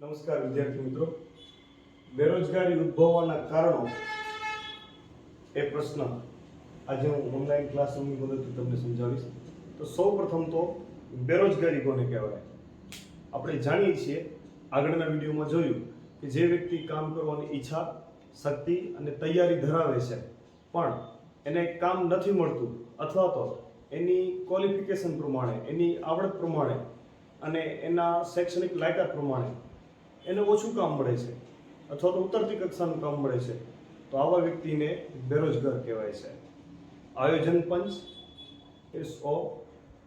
નમસ્કાર, વિદ્યાર્થી મિત્રો. બેરોજગારી ઉદ્ભવવાના કારણો એ પ્રશ્ન આજે હું ઓનલાઈન ક્લાસરૂમની મદદથી તમને સમજાવીશ. તો સૌ પ્રથમ તો બેરોજગારી કોને કહેવાય? આપણે જાણીએ છીએ, આગળના વિડીયોમાં જોયું કે જે વ્યક્તિ કામ કરવાની ઈચ્છા, શક્તિ અને તૈયારી ધરાવે છે, પણ એને કામ નથી મળતું, અથવા તો એની ક્વોલિફિકેશન પ્રમાણે, એની આવડત પ્રમાણે અને એના શૈક્ષણિક લાયકાત પ્રમાણે એને ઓછું કામ મળે છે. અથવા તો ઉતરતી કક્ષાનું કામ મળે છે. તો આવા વ્યક્તિને બેરોજગાર કહેવાય છે. આયોજન પંચ એસઓ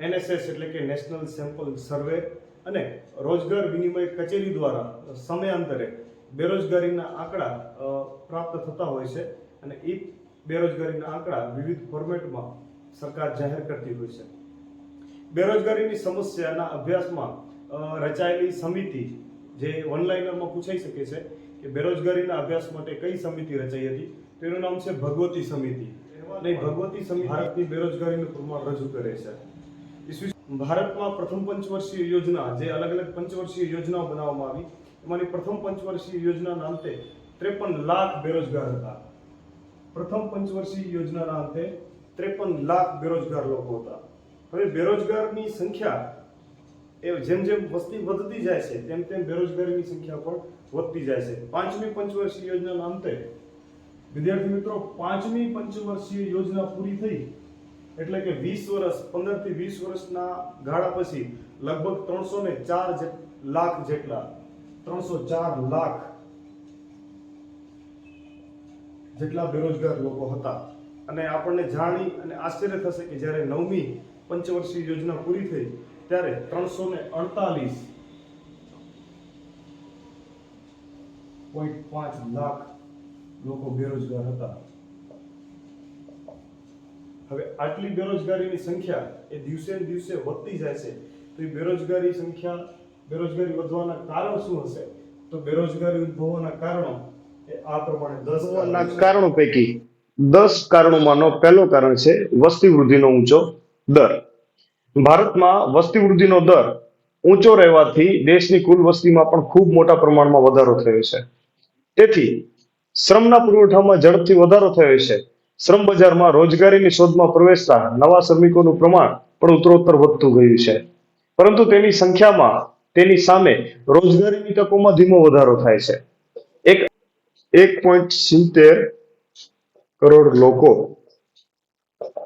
એનએસએસ એટલે કે નેશનલ સેમ્પલ સર્વે અને રોજગાર વિનિમય કચેરી દ્વારા સમયાંતરે બેરોજગારીના આંકડા પ્રાપ્ત થતા હોય છે અને એ બેરોજગારીના આંકડા વિવિધ ફોર્મેટમાં સરકાર જાહેર કરતી હોય છે. બેરોજગારીની સમસ્યાના અભ્યાસમાં રચાયેલી સમિતિ જે ઓનલાઈનરમાં પૂછાઈ શકે છે કે બેરોજગારીના અભ્યાસ માટે કઈ સમિતિ રચાઈ હતી? તેનું નામ છે ભગવતી સમિતિ. નહીં, ભગવતી સમિતિ ભારતની બેરોજગારીનું પ્રમાણ રજૂ કરે છે. ભારતમાં પ્રથમ પંચવર્ષીય યોજના જે અલગ અલગ પંચવર્ષીય યોજનાઓ બનાવવામાં આવી, એમાંની પ્રથમ પંચવર્ષીય યોજનાના અંતે ત્રેપન લાખ બેરોજગાર હતા. પ્રથમ પંચવર્ષીય યોજનાના અંતે ત્રેપન લાખ બેરોજગાર લોકો હતા. હવે બેરોજગારની સંખ્યા એ જેમ જેમ વસ્તી વધતી જાય છે, તેમ તેમ બેરોજગારીની સંખ્યા પણ વધતી જાય છે. પાંચમી પંચવર્ષીય યોજનાના અંતે વિદ્યાર્થી મિત્રો, પાંચમી પંચવર્ષીય યોજના પૂરી થઈ એટલે કે વીસ વર્ષ, પંદરથી વીસ વર્ષના ગાળા પછી લગભગ ત્રણસો ને ચાર લાખ જેટલા, ત્રણસો ચાર લાખ જેટલા બેરોજગાર લોકો હતા. અને આપણને જાણી અને આશ્ચર્ય થશે કે જ્યારે નવમી પંચવર્ષીય યોજના પૂરી થઈ ત્યારે ત્રણસો ને અડતાલીસ પોઈન્ટ પાંચ લાખ લોકો બેરોજગાર હતા. હવે આટલી બેરોજગારીની સંખ્યા એ દિવસે ને દિવસે વધતી જાય છે. તો એ બેરોજગારી સંખ્યા બેરોજગારી વધવાના કારણ શું હશે? તો બેરોજગારી ઉદ્ભવવાના કારણો એ આ પ્રમાણે દસ કારણો પૈકી દસ કારણોમાંનો પહેલો કારણ છે વસ્તી વૃદ્ધિનો ઊંચો દર. ભારતમાં વસ્તી વૃદ્ધિનો દર ઊંચો રહેવાથી દેશની કુલ વસ્તીમાં પણ ખૂબ મોટા પ્રમાણમાં વધારો થયો છે. તેથી શ્રમના પુરવઠામાં ઝડપથી વધારો થયો છે. શ્રમ બજારમાં રોજગારીની શોધમાં પ્રવેશતા નવા શ્રમિકોનું પ્રમાણ પણ ઉત્તરોત્તર વધતું ગયું છે. પરંતુ તેની સંખ્યામાં, તેની સામે રોજગારીની તકોમાં ધીમો વધારો થાય છે. એક એક પોઈન્ટ સિત્તેર કરોડ લોકો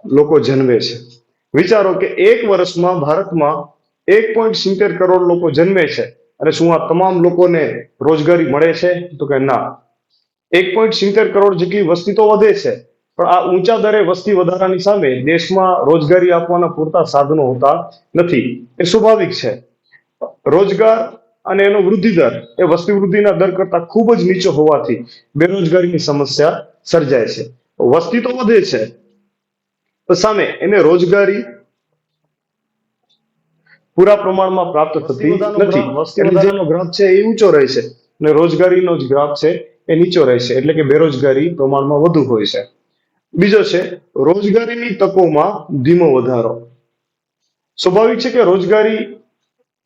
લોકો જન્મે છે. વિચારો કે એક વર્ષમાં ભારતમાં એક પોઈન્ટ સિત્તેર કરોડ લોકો જન્મે છે અને શું આ તમામ લોકોને રોજગારી મળે છે? તો કે ના. એક પોઈન્ટ સિત્તેર કરોડ જેટલી વસ્તી તો વધે છે, પણ આ ઊંચા દરે વસ્તી વધારાની સામે દેશમાં રોજગારી આપવાના પૂરતા સાધનો હોતા નથી. એ સ્વાભાવિક છે. રોજગાર અને એનો વૃદ્ધિ દર, એ વસ્તી વૃદ્ધિના દર કરતા ખૂબ જ નીચો હોવાથી બેરોજગારીની સમસ્યા સર્જાય છે. વસ્તી તો વધે છે સામે એને રોજગારી પૂરા પ્રમાણમાં પ્રાપ્ત થતી નથી. ગ્રાફ છે એ ઊંચો રહે છે અને રોજગારીનો જ ગ્રાફ છે એ નીચો રહે છે. એટલે કે બેરોજગારી પ્રમાણમાં વધુ હોય છે. બીજો છે રોજગારીની તકોમાં ધીમો વધારો. સ્વાભાવિક છે કે રોજગારી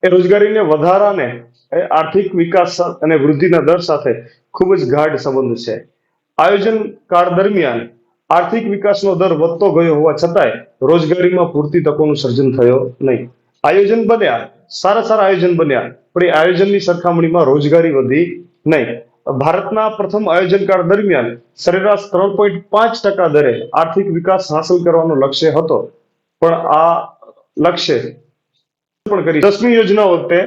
એ રોજગારીને વધારાને એ આર્થિક વિકાસ અને વૃદ્ધિના દર સાથે ખૂબ જ ગાઢ સંબંધ છે. આયોજન કાળ દરમિયાન આર્થિક વિકાસનો દર વધતો ગયો હોવા છતાંય રોજગારીમાં પૂરતી તકોનું સર્જન થયો નહીં. આયોજન બન્યા, સારા સારા આયોજન બન્યા, પણ એ આયોજનની સરખામણીમાં રોજગારી વધી નહીં. ભારતના પ્રથમ આયોજનકાળ દરમિયાન સરેરાશ ત્રણ પોઈન્ટ પાંચ ટકા દરે આર્થિક વિકાસ હાંસલ કરવાનો લક્ષ્ય હતો. પણ આ લક્ષ્ય પણ કરી દસમી યોજના વખતે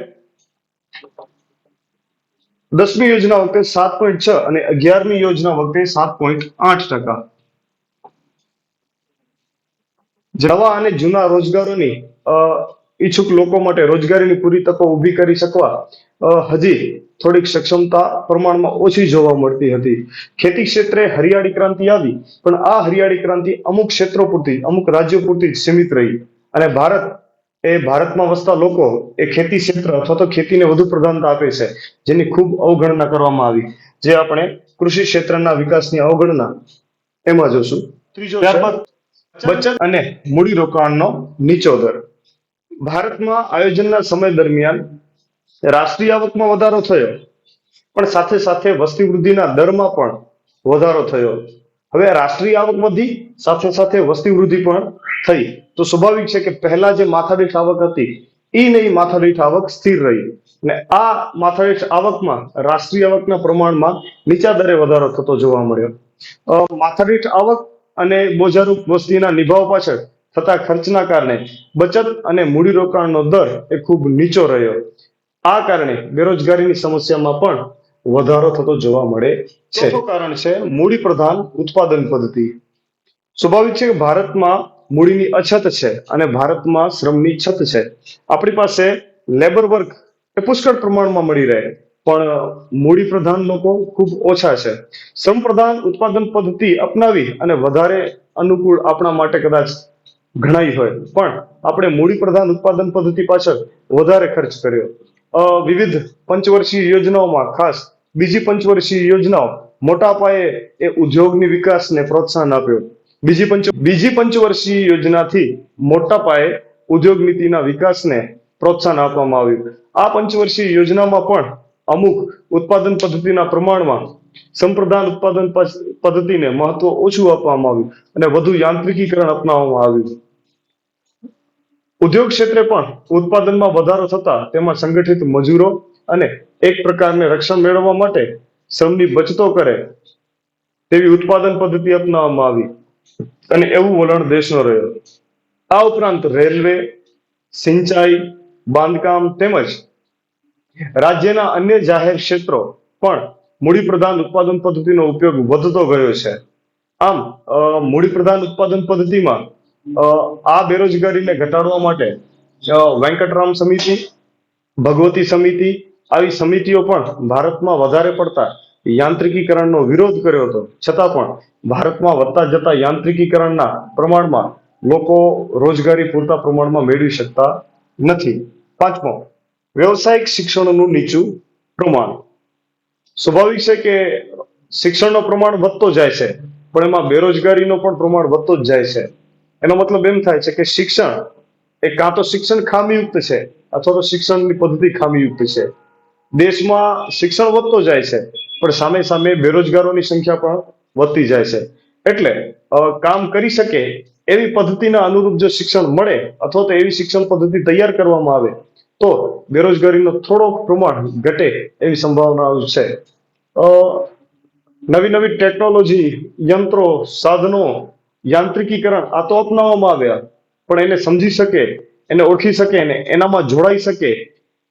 દસમી યોજના વખતે સાત પોઈન્ટ છ અને અગિયારમી યોજના વખતે સાત પોઈન્ટ આઠ ટકા. નવા અને જૂના રોજગારોની ઈચ્છુક લોકો માટે રોજગારીની પૂરી તકો ઊભી કરી શકવા હજી થોડીક સક્ષમતા પ્રમાણમાં ઓછી જોવા મળતી હતી. ખેતી ક્ષેત્રે હરિયાળી ક્રાંતિ આવી પણ આ હરિયાળી ક્રાંતિ અમુક ક્ષેત્રો પૂરતી અમુક રાજ્યો પૂરતી જ સીમિત રહી. અને ભારત એ ભારતમાં વસતા લોકો એ ખેતી ક્ષેત્ર અથવા તો ખેતીને વધુ પ્રધાનતા આપે છે જેની ખૂબ અવગણના કરવામાં આવી. જે આપણે કૃષિ ક્ષેત્રના વિકાસની અવગણના એમાં જોશું. ત્રીજો ત્યારબાદ બચત અને મૂડીરોકાણનો નીચો દર. ભારતમાં આયોજનના સમય દરમિયાન રાષ્ટ્રીય આવકમાં વધારો થયો, પણ સાથે સાથે વસ્તી વૃદ્ધિના દરમાં પણ વધારો થયો. હવે રાષ્ટ્રીય આવક વધી, સાથે સાથે વસ્તી વૃદ્ધિ પણ થઈ. તો સ્વાભાવિક છે કે પહેલા જે માથાદીઠ આવક હતી એ નહીં માથાદીઠ આવક સ્થિર રહી. અને આ માથાદીઠ આવકમાં, રાષ્ટ્રીય આવકના પ્રમાણમાં નીચા દરે વધારો થતો જોવા મળ્યો. માથાદીઠ આવક અને બોજારૂપ વસ્તીના નિભાવ પાછળ થતા ખર્ચના કારણે બચત અને મૂડીરોકાણનો દર એ ખૂબ નીચો રહ્યો. આ કારણે બેરોજગારીની સમસ્યામાં પણ વધારો થતો જોવા મળે છે. કારણ છે મૂડી પ્રધાન ઉત્પાદન પદ્ધતિ. સ્વાભાવિક છે કે ભારતમાં મૂડીની અછત છે અને ભારતમાં શ્રમની છત છે. આપણી પાસે લેબર વર્ક એ પુષ્કળ પ્રમાણમાં મળી રહે. પણ મૂડી પ્રધાન લોકો ખૂબ ઓછા છે. સંપ્રધાન ઉત્પાદન પદ્ધતિ અપનાવી અને વધારે અનુકૂળ આપણા માટે કદાચ ઘણાઈ હોય. પણ આપણે મૂડી પ્રધાન ઉત્પાદન પદ્ધતિ પાછળ વધારે ખર્ચ કર્યો. વિવિધ પંચવર્ષીય યોજનાઓમાં ખાસ બીજી પંચવર્ષીય યોજનાઓ મોટા પાયે એ ઉદ્યોગની વિકાસને પ્રોત્સાહન આપ્યું. બીજી પંચ, બીજી પંચવર્ષીય યોજનાથી મોટા પાયે ઉદ્યોગ નીતિના વિકાસને પ્રોત્સાહન આપવામાં આવ્યું. આ પંચવર્ષીય યોજનામાં પણ અમુક ઉત્પાદન પદ્ધતિના પ્રમાણમાં સંપ્રદાન ઉત્પાદન પદ્ધતિને મહત્વ ઓછું આપવામાં આવ્યું અને વધુ યાંત્રિકીકરણ અપનાવવામાં આવ્યું. ઉદ્યોગ ક્ષેત્રે પણ ઉત્પાદનમાં વધારો થતા તેમાં સંગઠિત મજૂરો અને એક પ્રકારને રક્ષણ મેળવવા માટે શ્રમની બચતો કરે તેવી ઉત્પાદન પદ્ધતિ અપનાવવામાં આવી અને એવું વલણ દેશનો રહ્યો. આ ઉપરાંત રેલવે, સિંચાઈ, બાંધકામ તેમજ રાજ્યના અન્ય જાહેર ક્ષેત્રો પણ મૂડી પ્રધાન ઉત્પાદન પદ્ધતિનો ઉપયોગ વધતો ગયો છે. આમ મૂડી પ્રધાન ઉત્પાદન પદ્ધતિમાં આ બેરોજગારીને ઘટાડવા માટે વેંકટરામ સમિતિ, ભગવતી સમિતિ આવી સમિતિઓ પણ ભારતમાં વધારે પડતા યાંત્રિકીકરણનો વિરોધ કર્યો હતો. છતાં પણ ભારતમાં વધતા જતા યાંત્રિકીકરણના પ્રમાણમાં લોકો રોજગારી પૂરતા પ્રમાણમાં મેળવી શકતા નથી. પાંચમો વ્યવસાયિક શિક્ષણનું નીચું પ્રમાણ. સ્વાભાવિક છે કે શિક્ષણનું પ્રમાણ વધતો જાય છે, પણ એમાં બેરોજગારીનો પણ પ્રમાણ વધતો જ જાય છે. એનો મતલબ એમ થાય છે કે શિક્ષણ એ કાં તો શિક્ષણ ખામીયુક્ત છે, અથવા તો શિક્ષણની પદ્ધતિ ખામીયુક્ત છે. દેશમાં શિક્ષણ વધતો જાય છે, પણ સામે સામે બેરોજગારોની સંખ્યા પણ વધતી જાય છે. એટલે કામ કરી શકે એવી પદ્ધતિના અનુરૂપ જો શિક્ષણ મળે, અથવા તો એવી શિક્ષણ પદ્ધતિ તૈયાર કરવામાં આવે તો બેરોજગારીનો થોડોક પ્રમાણ ઘટે એવી સંભાવનાઓ છે. નવી નવી ટેકનોલોજી, યંત્રો, સાધનો, યાંત્રિકીકરણ આ તો અપનાવવામાં આવ્યા. પણ એને સમજી શકે, એને ઓળખી શકે અને એનામાં જોડાઈ શકે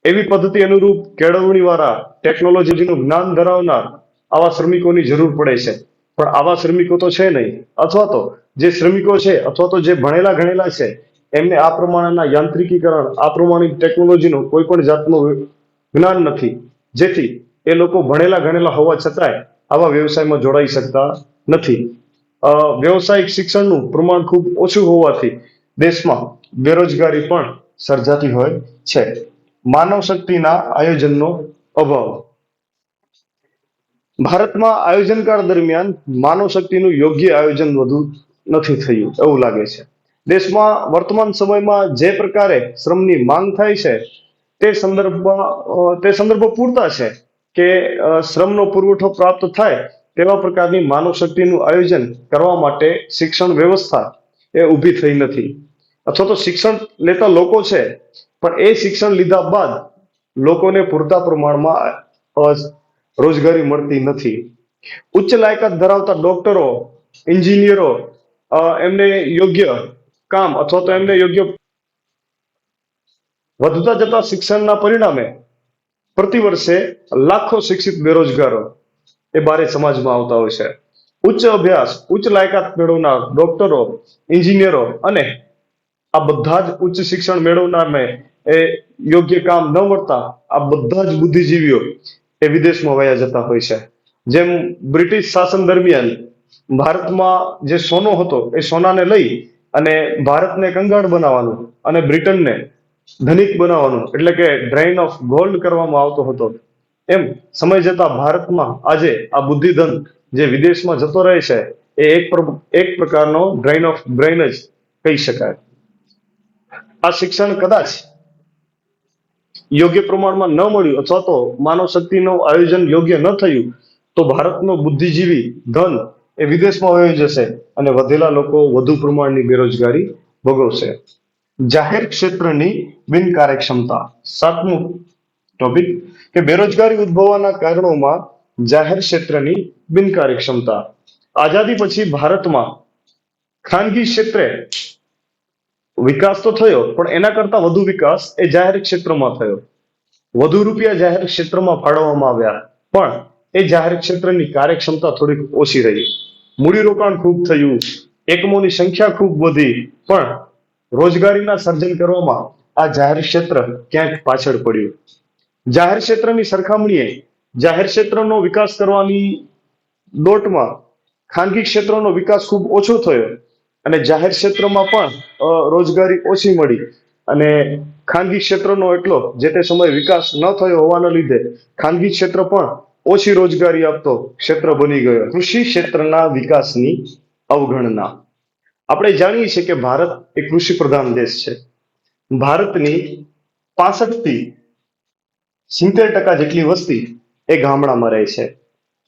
એવી પદ્ધતિ અનુરૂપ કેળવણીવાળા ટેકનોલોજીનું જ્ઞાન ધરાવનાર આવા શ્રમિકોની જરૂર પડે છે. પણ આવા શ્રમિકો તો છે નહીં. અથવા તો જે શ્રમિકો છે, અથવા તો જે ભણેલા ગણેલા છે એમને આ પ્રમાણેના યાંત્રિકીકરણ, આ પ્રમાણેની ટેકનોલોજીનું કોઈ પણ જાતનું જ્ઞાન નથી. જેથી એ લોકો ભણેલા ગણેલા હોવા છતાંય આવા વ્યવસાયમાં જોડાઈ શકતા નથી. વ્યવસાયિક શિક્ષણનું પ્રમાણ ખૂબ ઓછું હોવાથી દેશમાં બેરોજગારી પણ સર્જાતી હોય છે. માનવ શક્તિના આયોજનનો અભાવ. ભારતમાં આયોજનકાળ દરમિયાન માનવ શક્તિનું યોગ્ય આયોજન વધુ નથી થયું, એવું લાગે છે. દેશમાં વર્તમાન સમયમાં જે પ્રકારે શ્રમની માંગ થાય છે, તે સંદર્ભમાં તે સંદર્ભો પૂરતા છે કે શ્રમનો પુરવઠો પ્રાપ્ત થાય તેવા પ્રકારની માનવ શક્તિનું આયોજન કરવા માટે શિક્ષણ વ્યવસ્થા એ ઊભી થઈ નથી. અથવા તો શિક્ષણ લેતા લોકો છે, પણ એ શિક્ષણ લીધા બાદ લોકોને પૂરતા પ્રમાણમાં રોજગારી મળતી નથી. ઉચ્ચ લાયકાત ધરાવતા ડોક્ટરો, એન્જિનિયરો એમને યોગ્ય કામ અથવા તો એમને યોગ્ય વધતા જતા શિક્ષણના પરિણામે પ્રતિ વર્ષે લાખો શિક્ષિત બેરોજગારો એ બારે સમાજમાં આવતા હોય છે. ઉચ્ચ અભ્યાસ, ઉચ્ચ લાયકાત મેળવનાર ડોક્ટરો, એન્જિનિયરો અને આ બધા જ ઉચ્ચ શિક્ષણ મેળવનારને એ યોગ્ય કામ ન મળતા આ બધા જ બુદ્ધિજીવીઓ એ વિદેશમાં વયા જતા હોય છે. જેમ બ્રિટિશ શાસન દરમિયાન ભારતમાં જે સોનો હતો એ સોનાને લઈ અને ભારતને કંગાળ બનાવવાનું અને બ્રિટનને ધનિક બનાવવાનું, એટલે કે ડ્રેઇન ઓફ ગોલ્ડ કરવામાં આવતો હતો. એમ સમય જતા ભારતમાં આજે આ બુદ્ધિધન જે વિદેશમાં જતો રહે છે, એ એક એક પ્રકારનો ડ્રેઇન ઓફ બ્રેઇન જ કહી શકાય. આ શિક્ષણ કદાચ યોગ્ય પ્રમાણમાં ન મળ્યું અથવા તો માનવ શક્તિનું આયોજન યોગ્ય ન થયું, તો ભારતનો બુદ્ધિજીવી ધન એ વિદેશમાં વહી જશે અને વધેલા લોકો વધુ પ્રમાણની બેરોજગારી ભોગવશે. જાહેર ક્ષેત્રની બિનકાર્યક્ષમતા સાતમું ટોપિક કે બેરોજગારી ઉદ્ભવવાના કારણોમાં જાહેર ક્ષેત્રની બિનકાર્યક્ષમતા આઝાદી પછી ભારતમાં ખાનગી ક્ષેત્રે વિકાસ તો થયો, પણ એના કરતા વધુ વિકાસ એ જાહેર ક્ષેત્રમાં થયો. વધુ રૂપિયા જાહેર ક્ષેત્રમાં ફાળવવામાં આવ્યા. પણ એ જાહેર ક્ષેત્રની કાર્યક્ષમતા થોડીક ઓછી રહી. મૂડીરોકાણ ખૂબ થયું, એકમોની સંખ્યા ખૂબ વધી, પણ રોજગારીના સર્જન કરવામાં આ જાહેર ક્ષેત્ર ક્યાંક પાછળ પડ્યું. જાહેર ક્ષેત્રની સરખામણીએ જાહેર ક્ષેત્રનો વિકાસ કરવાની દોટમાં ખાનગી ક્ષેત્રનો વિકાસ ખૂબ ઓછો થયો અને જાહેર ક્ષેત્રમાં પણ રોજગારી ઓછી મળી અને ખાનગી ક્ષેત્રનો એટલો, જે તે સમયે વિકાસ ન થયો હોવાના લીધે, ખાનગી ક્ષેત્ર પણ ઓછી રોજગારી આપતો ક્ષેત્ર બની ગયો. કૃષિ ક્ષેત્રના વિકાસની અવગણના. આપણે જાણીએ છીએ કે ભારત એ કૃષિ પ્રધાન દેશ છે. ભારતની પાસઠથી સિત્તેર ટકા જેટલી વસ્તી એ ગામડામાં રહે છે.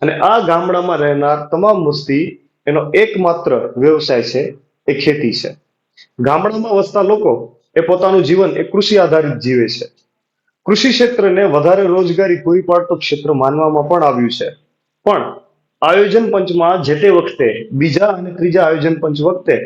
અને આ ગામડામાં રહેનાર તમામ વસ્તી એનો એકમાત્ર વ્યવસાય છે એ ખેતી છે. ગામડામાં વસતા લોકો એ પોતાનું જીવન એ કૃષિ આધારિત જીવે છે. કૃષિ ક્ષેત્રને વધારે રોજગારી પૂરી પાડતું ક્ષેત્ર માનવામાં પણ આવ્યું છે. પણ આયોજન પંચમાં જે તે વખતે બીજા અને ત્રીજા આયોજન પંચ વખતે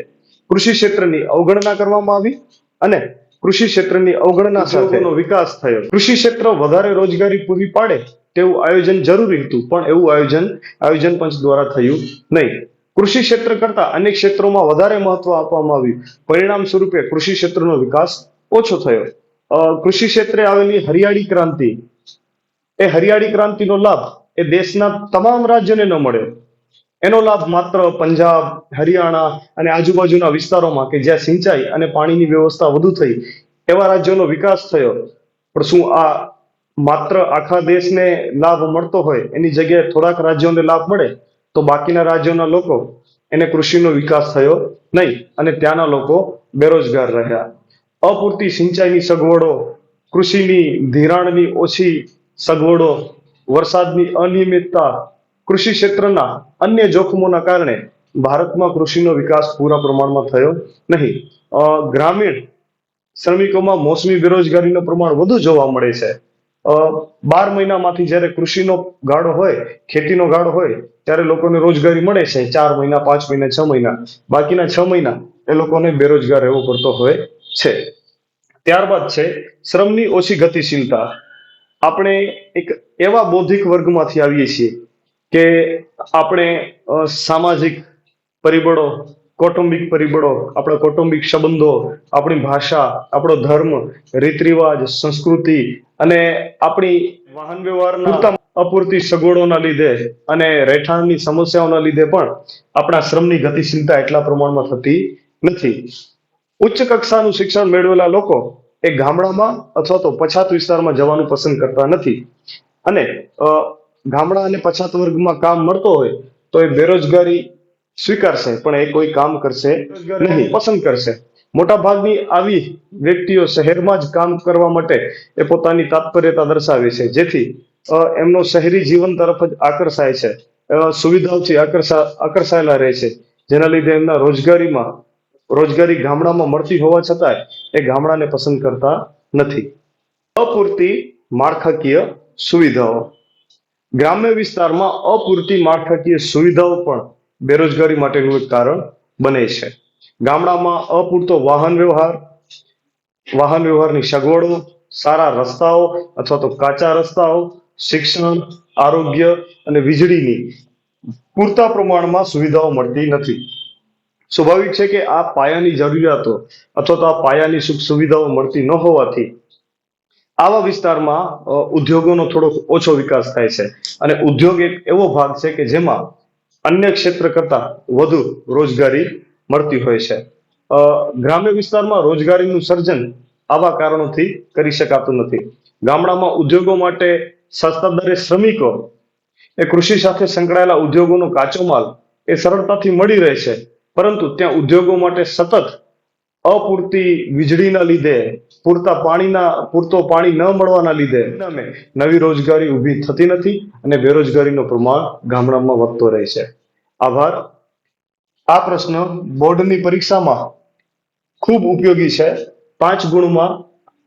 કૃષિ ક્ષેત્રની અવગણના કરવામાં આવી અને કૃષિ ક્ષેત્રની અવગણના સાથેનો વિકાસ થયો. કૃષિ ક્ષેત્ર વધારે રોજગારી પૂરી પાડે તેવું આયોજન જરૂરી હતું પણ એવું આયોજન આયોજન પંચ દ્વારા થયું નહીં. કૃષિ ક્ષેત્ર કરતા અનેક ક્ષેત્રોમાં વધારે મહત્વ આપવામાં આવ્યું. પરિણામ સ્વરૂપે કૃષિ ક્ષેત્રનો વિકાસ ઓછો થયો. કૃષિ ક્ષેત્રે આવેલી હરિયાળી ક્રાંતિ. એ હરિયાળી ક્રાંતિનો લાભ એ દેશના તમામ રાજ્યોને ન મળ્યો એનો લાભ માત્ર પંજાબ, હરિયાણા અને આજુબાજુના વિસ્તારોમાં કે જ્યાં સિંચાઈ અને પાણીની વ્યવસ્થા વધુ થઈ, એવા રાજ્યોનો વિકાસ થયો. પણ શું આ માત્ર આખા દેશને લાભ મળતો હોય, એની જગ્યાએ થોડાક રાજ્યોને લાભ મળે? તો બાકીના રાજ્યોના લોકો એને કૃષિનો વિકાસ થયો નહીં અને ત્યાંના લોકો બેરોજગાર રહ્યા. અપૂરતી સિંચાઈની સગવડો, કૃષિની ધિરાણની ઓછી સગવડો, વરસાદની અનિયમિતતા, કૃષિ ક્ષેત્રના અન્ય જોખમોના કારણે ભારતમાં કૃષિનો વિકાસ પૂરા પ્રમાણમાં થયો નહીં. ગ્રામીણ શ્રમિકોમાં મોસમી બેરોજગારીનું પ્રમાણ વધુ જોવા મળે છે. બાર મહિનામાંથી જ્યારે કૃષિનો ગાળો હોય, ખેતીનો ગાળો હોય, ત્યારે લોકોને રોજગારી મળે છે ચાર મહિના, પાંચ મહિના, છ મહિના. બાકીના છ મહિના એ લોકોને બેરોજગાર રહેવો પડતો હોય છે. ત્યારબાદ છે, શ્રમની ઓછી ગતિશીલતા. આપણે એક એવા બૌદ્ધિક વર્ગમાંથી આવીએ છીએ કે આપણે સામાજિક પરિબળો, કૌટુંબિક પરિબળો, આપણા કૌટુંબિક સંબંધો, આપણી ભાષા, આપણો ધર્મ રીત રિવાજ સંસ્કૃતિ અને આપણી વાહન વ્યવહારના અપૂરતી સગવડોના લીધે અને રહેઠાણની સમસ્યાઓના લીધે પણ આપણા શ્રમની ગતિશીલતા એટલા પ્રમાણમાં થતી નથી. ઉચ્ચ કક્ષાનું શિક્ષણ મેળવેલા લોકો એ ગામડામાં અથવા તો પછાત વિસ્તારમાં જવાનું પસંદ કરતા નથી. અને ગામડા અને પછાત વર્ગમાં કામ મળતો હોય તો એ બેરોજગારી સ્વીકારશે પણ એ કોઈ કામ કરશે નહીં પસંદ કરશે. મોટા ભાગની આવી વ્યક્તિઓ શહેરમાં જ કામ કરવા માટે એ પોતાની તાત્પર્યતા દર્શાવે છે. જેથી એમનો શહેરી જીવન તરફ જ આકર્ષાય છે. સુવિધાઓથી આકર્ષા આકર્ષાયેલા રહે છે. જેના લીધે એમના રોજગારીમાં રોજગારી ગામડામાં મળતી હોવા છતાંય એ ગામડાને પસંદ કરતા નથી. અપૂરતી માળખાકીય સુવિધાઓ. ગ્રામ્ય વિસ્તારમાં અપૂરતી માળખાકીય સુવિધાઓ પણ બેરોજગારી માટેનું એક કારણ બને છે. ગામડામાં અપૂરતો વાહન વ્યવહાર, વાહન વ્યવહારની સગવડો, સારા રસ્તાઓ અથવા તો કાચા રસ્તાઓ, શિક્ષણ, આરોગ્ય અને વીજળીની પૂરતા પ્રમાણમાં સુવિધાઓ મળતી નથી. સ્વાભાવિક છે કે આ પાયાની જરૂરિયાતો અથવા તો આ પાયાની સુખ સુવિધાઓ મળતી ન હોવાથી આવા વિસ્તારમાં ઉદ્યોગોનો થોડો ઓછો વિકાસ થાય છે. અને ઉદ્યોગ એક એવો ભાગ છે કે જેમાં અન્ય ક્ષેત્ર કરતા વધુ રોજગારી મળતી હોય છે. ગ્રામ્ય વિસ્તારમાં રોજગારીનું સર્જન આવા કારણોથી કરી શકાતું નથી. ગામડામાં ઉદ્યોગો માટે સસ્તા દરે શ્રમિકો એ કૃષિ સાથે સંકળાયેલા ઉદ્યોગોનો કાચો માલ એ સરળતાથી મળી રહે છે. પરંતુ ત્યાં ઉદ્યોગો માટે સતત અપૂરતી વીજળીના લીધે, પૂરતા પાણીના, પૂરતો પાણી ન મળવાના લીધે નવી રોજગારી ઊભી થતી નથી અને બેરોજગારીનો પ્રમાણ ગામડામાં વધતો રહે છે. આભાર. આ પ્રશ્ન બોર્ડની પરીક્ષામાં ખૂબ ઉપયોગી છે. પાંચ ગુણમાં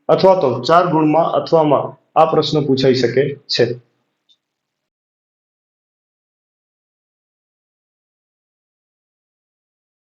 અથવા તો ચાર ગુણમાં અથવામાં આ પ્રશ્ન પૂછાઈ શકે છે.